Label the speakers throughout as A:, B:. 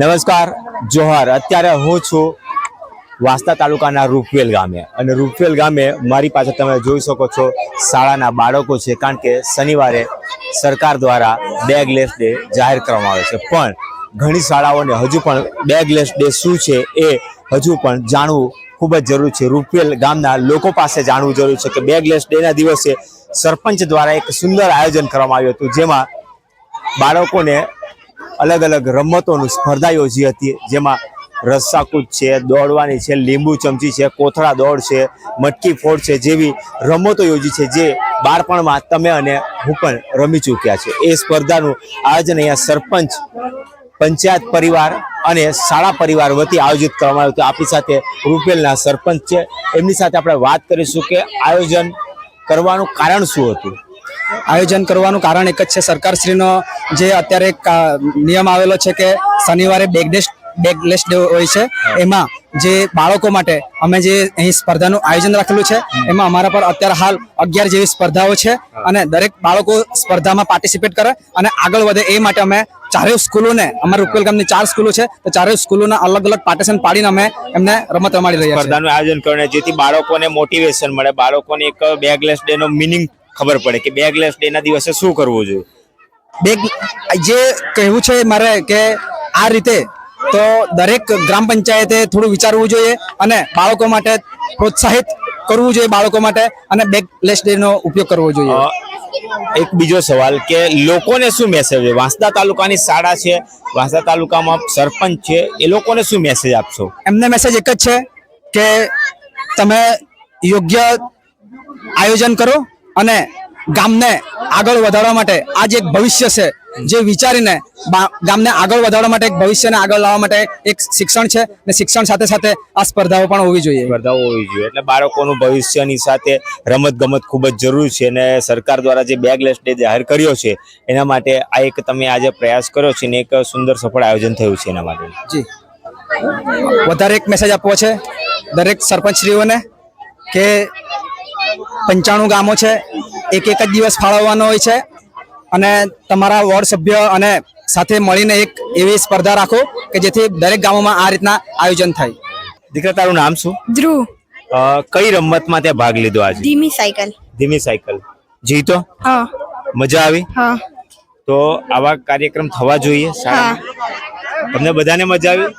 A: નમસ્કાર, જોહર. અત્યારે હું છું વાંસદા તાલુકાના રૂપવેલ ગામે. અને રૂપવેલ ગામે મારી પાસે તમે જોઈ શકો છો, શાળાના બાળકો છે, કારણ કે શનિવારે સરકાર દ્વારા બેગલેસ ડે જાહેર કરવામાં આવે છે. પણ ઘણી શાળાઓને હજુ પણ બેગલેસ ડે શું છે એ હજુ પણ જાણવું ખૂબ જ જરૂરી છે. રૂપવેલ ગામના લોકો પાસે જાણવું જરૂરી છે કે બેગલેસ ડેના દિવસે સરપંચ દ્વારા એક સુંદર આયોજન કરવામાં આવ્યું હતું, જેમાં બાળકોને અલગ અલગ રમતોની સ્પર્ધા યોજી હતી. જેમાં રસ્સાકૂદ છે, દોડવાની છે, લીંબુ ચમચી છે, કોથળા દોડ છે, મટકી ફોડ છે જેવી રમતો યોજી છે જે બાળપણમાં તમે અને હું પણ રમી ચૂક્યા છે. એ સ્પર્ધાનું આયોજન અહીંયા સરપંચ, પંચાયત પરિવાર અને શાળા પરિવાર વતી આયોજિત કરવામાં આવ્યું હતું. આપણી સાથે રૂપેલના સરપંચ છે. એમની સાથે આપણે વાત કરીશું કે આયોજન કરવાનું કારણ શું હતું?
B: આયોજન કરવાનું કારણ એક જ છે. સરકારશ્રીનો જે અત્યારે નિયમ આવેલો છે કે શનિવારે બેગડેસ્ટ બેગલેસ ડે હોય છે. એમાં જે બાળકો માટે અમે જે અહીં સ્પર્ધાનું આયોજન રાખેલું છે, એમાં અમારા પર અત્યારે હાલ અગિયાર જેવી સ્પર્ધાઓ છે અને દરેક બાળકો સ્પર્ધામાં પાર્ટિસિપેટ કરે અને આગળ વધે એ માટે અમે ચારેય સ્કૂલોને, અમારા રૂપેલ ગામની ચાર સ્કૂલો છે, તો ચારેય સ્કૂલોના અલગ અલગ પાર્ટિશન પાડીને અમે એમને રમત રમાડી રહ્યા
A: સ્પર્ધાનું આયોજન કરીને જેથી બાળકોને મોટિવેશન મળે. બાળકોને એક બેગલેસ ડે નો મિનિંગ ખબર પડે કે બેગલેસ ડે ના દિવસે શું કરવું જોઈએ?
B: બેગ જે કહેવું છે મારે કે આ રીતે તો દરેક ગ્રામ પંચાયતે થોડું વિચારવું જોઈએ અને બાળકો માટે પ્રોત્સાહિત કરવું જોઈએ બાળકો માટે અને બેગલેસ ડે નો ઉપયોગ કરવો જોઈએ.
A: એક બીજો સવાલ કે લોકોને શું મેસેજ છે? વાંસદા તાલુકાની શાળા છે વાંસદા તાલુકામાં સરપંચ છે એ લોકોને શું મેસેજ આપશો?
B: એમને મેસેજ એક જ છે કે તમે યોગ્ય આયોજન કરો અને ગામને આગળ વધારવા માટે આ જે એક ભવિષ્ય છે જે વિચારીને ગામને આગળ વધારવા માટે એક ભવિષ્યને આગળ લાવવા માટે એક શિક્ષણ છે ને શિક્ષણ સાથે સાથે આ સ્પર્ધાઓ પણ હોવી જોઈએ.
A: સ્પર્ધાઓ હોવી જોઈએ. એટલે બાળકોનું ભવિષ્યની સાથે રમત ગમત ખૂબ જ જરૂરી છે અને સરકાર દ્વારા જે બેગલેસ ડે જાહેર કર્યો છે એના માટે આ એક તમે આજે પ્રયાસ કર્યો છે ને એક સુંદર સફળ આયોજન થયું છે એના માટે.
B: જી. વધારે એક મેસેજ આપવો છે દરેક સરપંચશ્રીઓને કે પંચાણું ગામો છે. એક એક જ દિવસ ફાળવવાનો હોય છે. અને તમારા વોર્ડ સભ્ય અને સાથે મળીને એક એવી સ્પર્ધા રાખો કે જેથી દરેક ગામોમાં આ રીતના આયોજન થાય.
A: દીકરા તારું નામ શું?
C: ધ્રુવ.
A: કઈ રમતમાં તે ભાગ લીધો આજે?
C: ધીમી સાયકલ.
A: ધીમી સાયકલ. જીતો?
C: હા.
A: મજા આવી?
C: હા.
A: તો આવા કાર્યક્રમ થવા જોઈએ? તમને બધાને મજા આવી?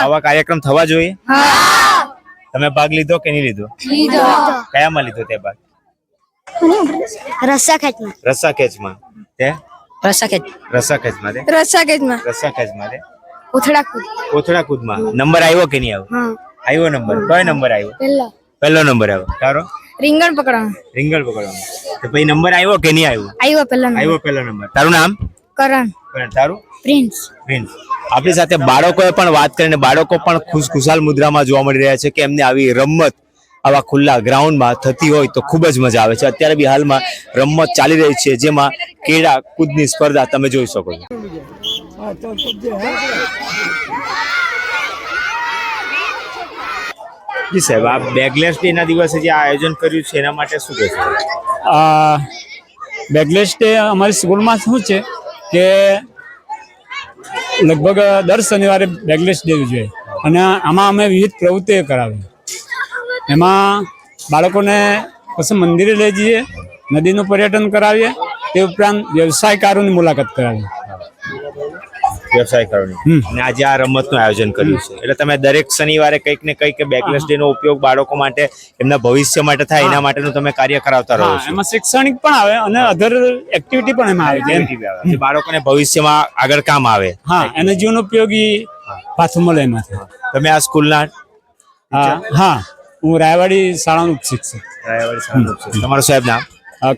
A: આવા કાર્યક્રમ થવા જોઈએ? તમે ભાગ લીધો કે નહીં લીધો? કયામાં લીધો તે ભાગ?
D: રસ્સા ખેંચમાં
A: રસ્સા ખેંચમાં તે?
D: રસ્સા ખેંચ
A: રસ્સા ખેંચમાં તે?
C: રસ્સા ખેંચમાં
A: રસ્સા ખેંચમાં તે?
C: ઉથડા કૂદ
A: ઉથડા કૂદમાં નંબર આવ્યો કે નહીં આવ્યો?
C: હા.
A: આવ્યો નંબર. કયો નંબર આવ્યો?
C: પહેલો.
A: પહેલો નંબર આવ્યો. તારો?
C: રીંગણ પકડવાનું.
A: રીંગણ પકડવાનો. તો પછી નંબર આવ્યો કે નહીં આવ્યો?
C: આવ્યો પહેલો
A: આવ્યો પહેલો નંબર. તારું નામ?
C: કરણ.
A: કરણ, તારું?
C: પ્રિન્સ.
A: પ્રિન્સ. આપણી સાથે બાળકોએ પણ વાત કરીને બાળકો પણ ખુશખુશાલ મુદ્રામાં જોવા મળી રહ્યા છે કે એમને આવી રમત આવા ખુલ્લા ગ્રાઉન્ડમાં થતી હોય તો ખૂબ જ મજા આવે છે. અત્યારે બી હાલમાં રમત ચાલી રહી છે, જેમાં કેળા કૂદની સ્પર્ધા તમે જોઈ શકો છો. જી સાહેબ, આ બેગલેસ ડેના દિવસે જે આયોજન કર્યું છે, એના માટે શું કહેશો?
E: બેગલેસ ડે અમારી સ્કૂલમાં શું છે કે લગભગ દર શનિવારે બેગલેસ ડે ઉજવે અને આમાં અમે વિવિધ પ્રવૃત્તિઓ કરાવીએ. એમાં બાળકોને પછી મંદિરે લઈ જઈએ, નદીનું પર્યટન કરાવીએ, તે ઉપરાંત વ્યવસાયકારોની મુલાકાત કરાવીએ.
A: વ્યવસાય કરવાની. અને આજે આ રમતનું આયોજન કર્યું છે. એટલે તમે દરેક શનિવારે કંઈક ને કંઈક બેકલેસ ડે નો ઉપયોગ બાળકો માટે એમના ભવિષ્ય માટે થાય એના માટેનું તમે કાર્ય કરાવતા રહો છો.
E: એમાં શૈક્ષણિક પણ આવે અને અધર એક્ટિવિટી પણ એમાં આવે છે.
A: બાળકોને ભવિષ્યમાં આગળ કામ આવે.
E: હા એને જીવન ઉપયોગી પાછું મળે એમાંથી.
A: તમે આ સ્કૂલના
E: હા હા. રાયવાડી શાળાનો શિક્ષક
A: તમારું સાહેબ નામ?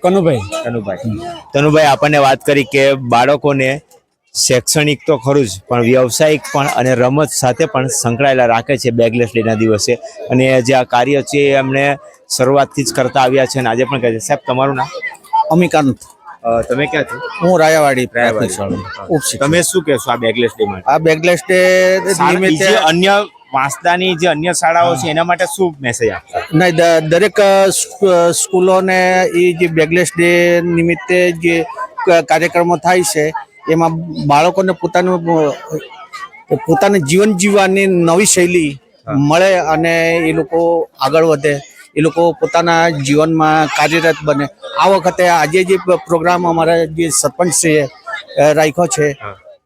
E: કનુભાઈ. કનુભાઈ.
A: તનુભાઈ આપણને વાત કરી કે બાળકોને શૈક્ષણિક તો ખરું જ પણ વ્યવસાયિક પણ અને રમત સાથે પણ સંકળાયેલા રાખે છે બેગલેસ ડેના દિવસે. અને જે આ કાર્ય છે એ એમણે શરૂઆતથી જ કરતા આવ્યા છે અને આજે પણ કહે છે. સાહેબ તમારું નામ?
B: અમિકાંત.
A: તમે ક્યાંથી
B: હું રાયાવાડી. પ્રાથમિક શાળા
A: તમે શું કહેશો આ બેગલેસ ડે માટે?
B: આ બેગલેસ ડે
A: અન્ય વાંસદાની જે અન્ય શાળાઓ છે એના માટે શું મેસેજ આપશો?
B: નહીં દરેક સ્કૂલોને એ જે બેગલેસ ડે નિમિત્તે જે કાર્યક્રમો થાય છે
D: એમાં બાળકોને પોતાનું પોતાનું જીવન જીવવાની નવી શૈલી મળે અને એ લોકો આગળ વધે. એ લોકો પોતાના જીવનમાં કાર્યરત બને. આ વખતે આજે જે પ્રોગ્રામ અમારા જે સરપંચશ્રીએ છે રાખ્યો છે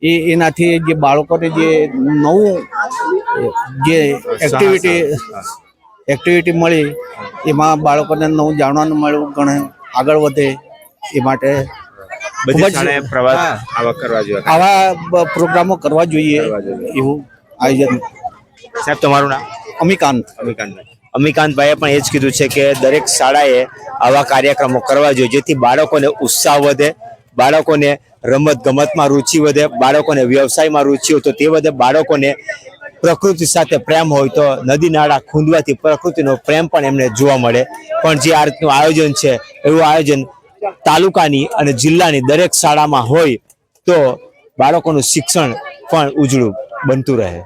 D: એ એનાથી જે બાળકોને જે નવું જે એક્ટિવિટી એક્ટિવિટી મળી એમાં બાળકોને નવું જાણવાનું મળ્યું ઘણું આગળ વધે એ માટે
A: બધી શાળાએ પ્રવાસ આવા કરવા જોઈએ.
D: આવા પ્રોગ્રામો કરવા જોઈએ
A: કરવા જોઈએ.
D: એવું આયોજન.
A: સાહેબ તમારું નામ?
D: અમિકાંત.
A: અમિકાંતભાઈ અમિકાંતભાઈએ પણ એ જ કીધું છે કે દરેક શાળાએ આવા કાર્યક્રમો કરવા જોઈએ જેથી બાળકોને ઉત્સાહ વધે બાળકોને રમત ગમતમાં રુચિ વધે બાળકોને વ્યવસાયમાં રુચિ હોય તો તે વધે બાળકોને પ્રકૃતિ સાથે પ્રેમ હોય તો નદી નાળા ખૂંદવાથી પ્રકૃતિનો પ્રેમ પણ એમને જોવા મળે. પણ જે આ રીતનું આયોજન છે એવું આયોજન તાલુકાની અને જિલ્લાની દરેક શાળામાં હોય તો બાળકોનું શિક્ષણ પણ ઉજળું બનતું રહે.